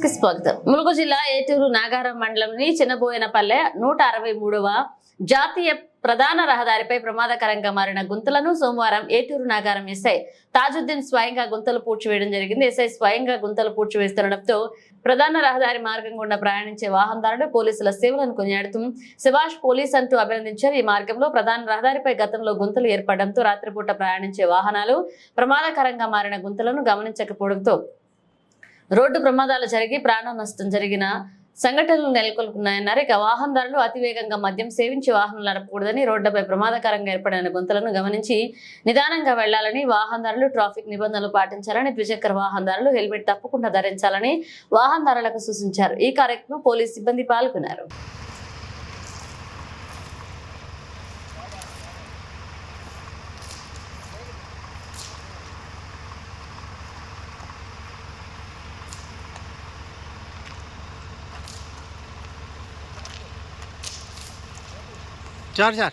స్వాగతం. ములుగు జిల్లా ఏటూరు నాగారం మండలంని చిన్నబోయినపల్లె నూట అరవై మూడవ జాతీయ ప్రధాన రహదారిపై ప్రమాదకరంగా మారిన గుంతలను సోమవారం ఏటూరు నాగారం ఎస్ఐ తాజుద్దీన్ స్వయంగా గుంతలు పూడ్చివేయడం జరిగింది. ఎస్ఐ స్వయంగా గుంతలు పూడ్చివేస్తుండటంతో ప్రధాన రహదారి మార్గం గుండా ప్రయాణించే వాహనదారుడు పోలీసుల సేవలను కొనియాడుతూ శివాష్ పోలీస్ అంటూ అభినందించారు. ఈ మార్గంలో ప్రధాన రహదారిపై గతంలో గుంతలు ఏర్పడడంతో రాత్రిపూట ప్రయాణించే వాహనాలు ప్రమాదకరంగా మారిన గుంతలను గమనించకపోవడంతో రోడ్డు ప్రమాదాలు జరిగి ప్రాణ నష్టం జరిగిన సంఘటనలు నెలకొల్పున్నాయన్నారు ఇక వాహనదారులు అతివేగంగా మద్యం సేవించి వాహనాలు నడపకూడదని రోడ్లపై ప్రమాదకరంగా ఏర్పడిన గుంతలను గమనించి నిదానంగా వెళ్ళాలని వాహనదారులు ట్రాఫిక్ నిబంధనలు పాటించాలని ద్విచక్ర వాహనదారులు హెల్మెట్ తప్పకుండా ధరించాలని వాహనదారులకు సూచించారు. ఈ కార్యక్రమం పోలీస్ సిబ్బంది పాల్గొన్నారు. ચાર ચાર